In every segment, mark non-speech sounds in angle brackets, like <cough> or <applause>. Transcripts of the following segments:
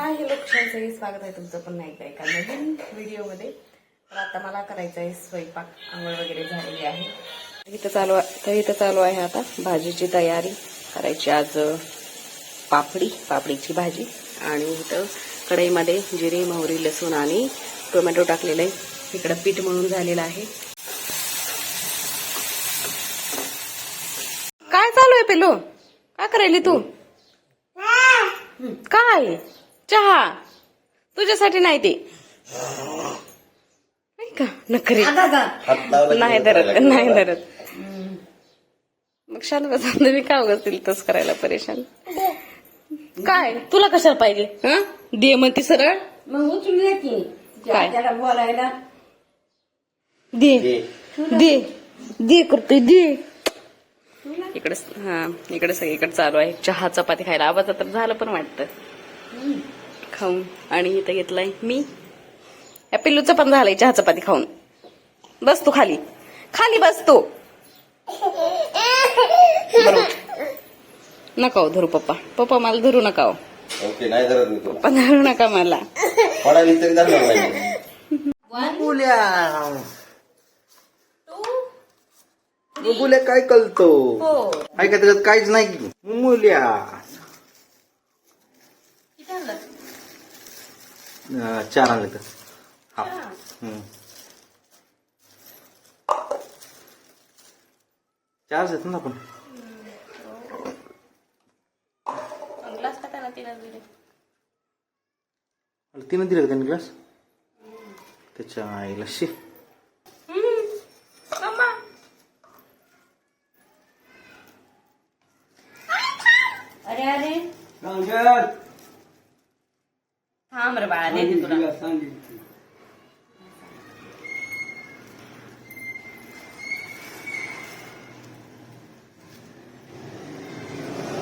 Hi hello क्षणचंही स्वागत आहे तुमचं पुन्हा एकदा एका नवीन व्हिडिओमध्ये. तर आता मला करायचं आहे स्वयंपाक आंघोळ वगैरे झालेली आहे. इथं चालू आहे तर इथं चालू आहे आता भाजीची तयारी. करायची आज पापडी पापडीची भाजी. आणि इथं कढईमध्ये जिरे मोहरी लसूण आणि टोमॅटो टाकलेलं आहे. इकडं पीठ म्हणून झालेलं आहे. काय चालू आहे पेलो काय करायली तू? काय? चहा. तुझ्यासाठी नाही ते. नाही का? नखरे. नाही धरत नाही धरत. मग शांत बसा तुम्ही का उगसतील तस करायला परेशान. काय? तुला कशाला पाहिजे? हं? दे म्हणती सरळ. मग की. काय? त्याला बोलायला. दे. दे. दे. करतोय दे. इकडे हा इकडे सगळीकडे चालू आहे. चहा चपाती खायला आवाज तर झालं पण वाटतं. खाऊन आणि इथं घेतलाय मी. या पिल्लूचं पण झालंय चहा चपाती खाऊन. बस तू खाली. खाली बस तू. नका हो धरू पप्पा. पप्पा मला धरू नका हो. ओके नाही धरत मी तो पप्पा धरू नका मला. मुल्या काय कळतो? काय का त्याच्यात काहीच नाही. मुल्या चार आणले तर हा हम्म. चारच आहेत ना आपण तिनं दिलं का त्यांनी ग्लास त्याच्या आईला शे अरे अरे थांब रे बाळा देते तुला.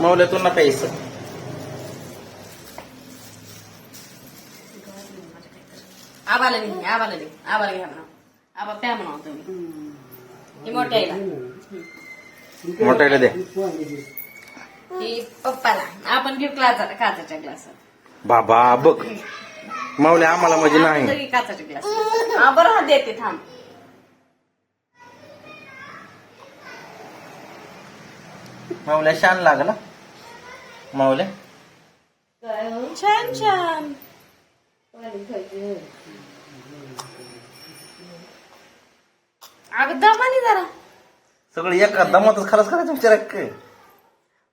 मावल्यातून ना पैसा आबाला नाही आबाला नाही आबाला घ्या म्हणा. आबा प्या म्हणा तुम्ही. ही मोठ्या आईला मोठ्याला द्या ही पप्पाला. आपण घेऊ क्लाचा काचाच्या ग्लास बाबा बघ. मावल्या आम्हाला म्हणजे नाही. काचाच्या ग्लास हा बरं हा देते थांब. मावल्या शान लागला. मावल्या छान छान. अगं दमानी जरा. सगळं एका दमातच खरंच करायचं विचार आहे काय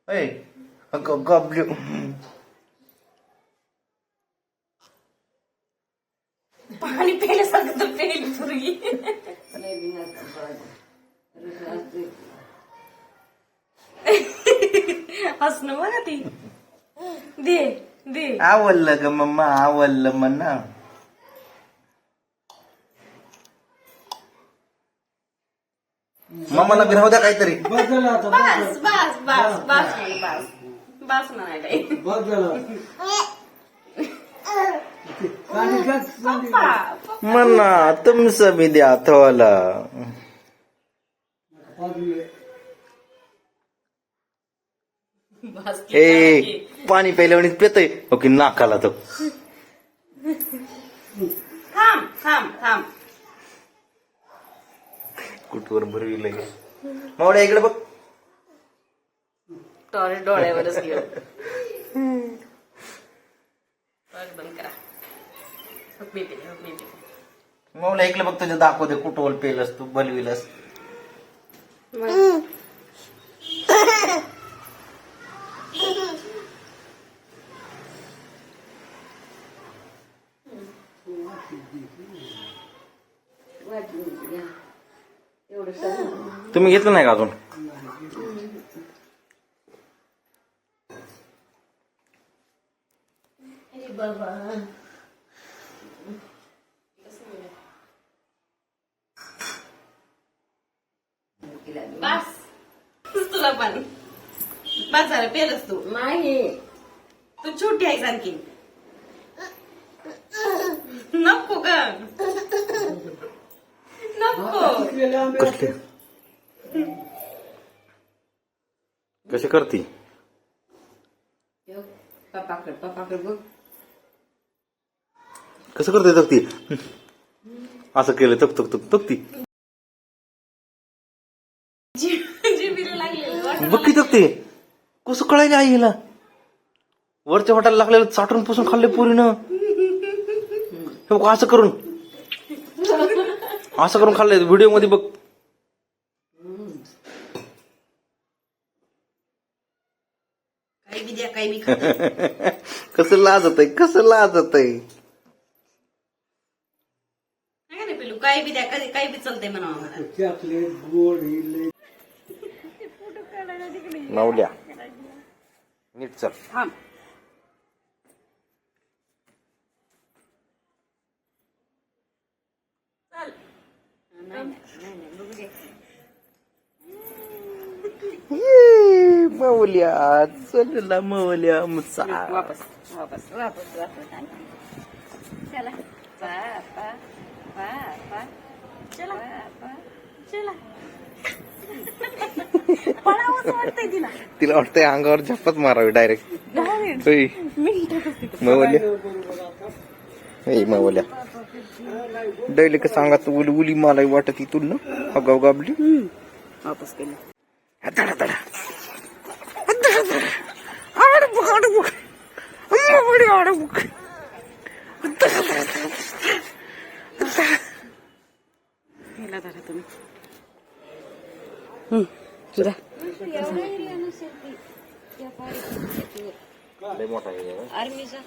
ऐ, अगं, गबल्यू पाणी पेल्यासारखं तर पेली पूर्वी हसणं बघा ती. दे दे. आवडलं ग मम्मा आवडलं म्हणा. मम्माला बी राहू द्या काहीतरी. बस बस बस बस म्हणे, बस. बस म्हणायला म्हणा तुमचं बी द्या थोला की ए. पाणी प्यायल्यावर पेतय. ओके नाकाला तो. थांब थांब थांब. कुठवर भरवी लगे मावड्या इकडे बघ. टॉरेट डोळ्यावरच घेऊ बघ बंद करा. मी मी इकडे बघ तुझ्या दाखवते कुठवर पेलस तू बलविलस तुम्ही घेतलं नाही का अजून? बस. तुला पण. झालं पेलच तू. नाही. तू छोटी आहेस आणखी नको ग. नको. कसले कसे करती? पप्पाकडे पप्पाकडे बघ. कसं करते तक ती असं केलं तक तक तक तक ती बघ की तक ते कळायला आई हिला? वरच्या वाटायला लागलेलं चाटून पुसून खाल्ले पुरीनं. हे बघ, असं करून. असं करून खाल्लंय व्हिडिओमध्ये बघ <laughs> कसं लाजत आहे कसं लाजत आहे नाही ना पिलू काही बी द्या कधी काही बी चालतंय म्हणा माऊल्या नीट चल. थांब. चल. माऊल्या मुसा. वापस वापस वापस वापस. चला. पापा पापा चला. <laughs> तिला. वाटतंय अंगावर झपत मारावी डायरेक्ट माऊल्या डैली का सांगा तू उली उली मला वाटत इथून ना. अगाव गाबली वापस केलं. धडा धडा. धरा तुम्ही. जा. लय मोठा आहे आर्मीचा?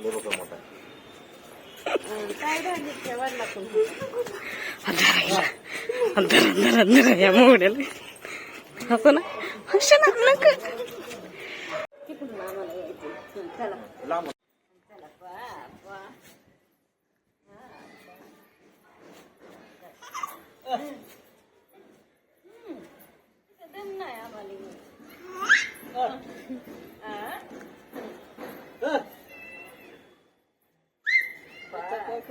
लय मोठा मोठा असं ना हश ना लांब. Yeah.